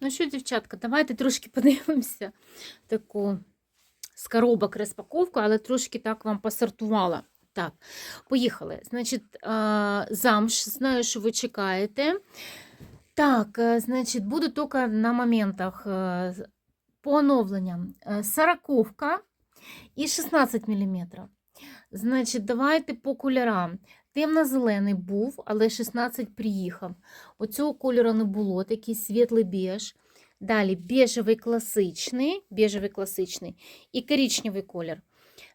Ну що, дівчатка, давайте трошки подивимося таку з коробок розпаковку, але трошки так вам посортувала. Так, поїхали. Значить, замш, знаю, що ви чекаєте. Так, е, значить, буду тільки на моментах е, по оновленням. Е, Сороковка і 16 мм. Значить, давайте по кольорам. Темно-зелений був, але 16 приїхав. Оцього кольору не було, такий світлий біж. Далі біжевий класичний, біжевий класичний і коричневий колір.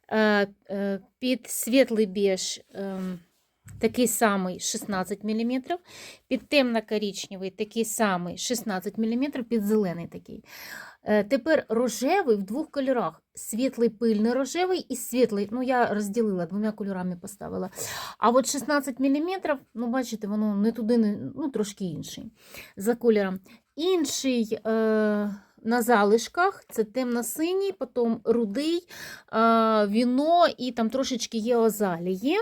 Е, е, Під світлий біж ем, такий самий 16 мм, під темно-коричневий такий самий 16 мм, під зелений такий. Е, Тепер рожевий в двох кольорах: світлий пильний рожевий і світлий. Ну, я розділила двома кольорами поставила. А от 16 мм, ну, бачите, воно не туди, не, ну, трошки інший за кольором. Інший е, на залишках це темно-синій, потім рудий, е, віно і там трошечки є озалії.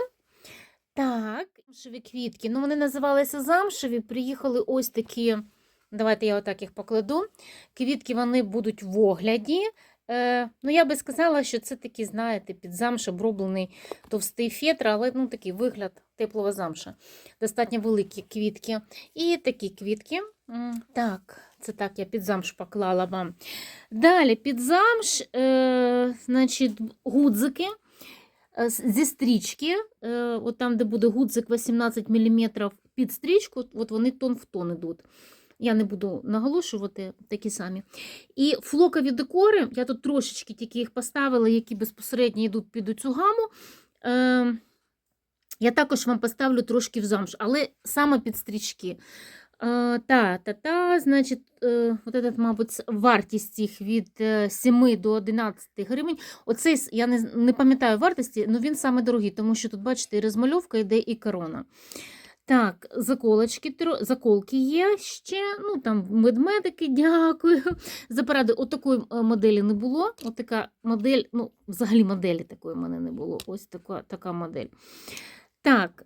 Так, замшеві квітки. Ну, вони називалися замшеві, приїхали ось такі. Давайте я отак їх покладу. Квітки вони будуть в огляді. Е, ну, я би сказала, що це такий, знаєте, під замш оброблений товстий фетр, але ну, такий вигляд теплого замша. Достатньо великі квітки. І такі квітки. Так, це так, я під замш поклала вам. Далі під замш, е, значить, гудзики зі стрічки. Е, от там, де буде гудзик 18 мм під стрічку, от вони тон в тон ідуть. Я не буду наголошувати такі самі. І флокові декори, я тут трошечки тільки їх поставила, які безпосередньо йдуть під цю гаму. Е, я також вам поставлю трошки в замш, але саме під стрічки. Е, та, та, та, значить, е, от этот, мабуть, вартість їх від е, 7 до 11 гривень. Оцей, я не, не пам'ятаю вартості, але він саме дорогий, тому що тут, бачите, і розмальовка йде, і корона. Так, заколочки, заколки є ще. Ну, там медмедики, дякую. За поради, отакої е, моделі не було. От модель, ну, взагалі моделі такої в мене не було. Ось така, така модель. Так,